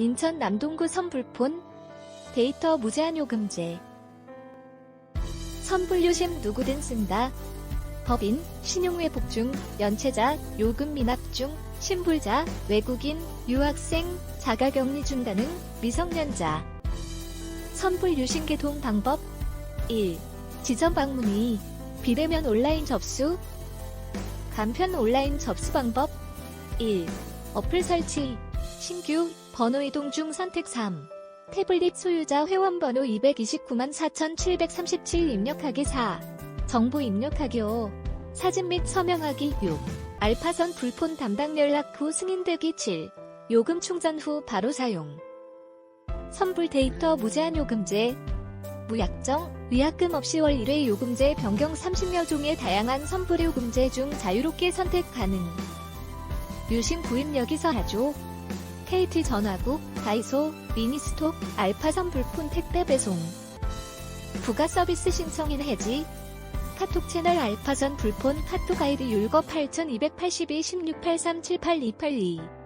인천 남동구 선불폰 데이터 무제한 요금제 선불요심 누구든 쓴다. 법인, 신용회복 중, 연체자, 요금 미납 중, 신불자, 외국인, 유학생, 자가격리 준다는 미성년자. 선불 유신 개통 방법 1. 지점 방문 2. 비대면 온라인 접수 간편 온라인 접수 방법 1. 어플 설치 신규 번호 이동 중 선택 3. 태블릿 소유자 회원 번호 229만 4737 입력하기 4. 정보 입력하기 5. 사진 및 서명하기 6. 알파선 불폰 담당 연락 후 승인되기 7. 요금 충전 후 바로 사용. 선불 데이터 무제한 요금제. 무약정, 위약금 없이 월 1회 요금제 변경 30여 종의 다양한 선불 요금제 중 자유롭게 선택 가능. 유심 구입 여기서 하죠. KT 전화국, 다이소, 미니스톱, 알파선 불폰 택배 배송. 부가 서비스 신청인 해지. 카톡 채널 알파선 불폰 카톡 아이디 율거 8282 1683 78282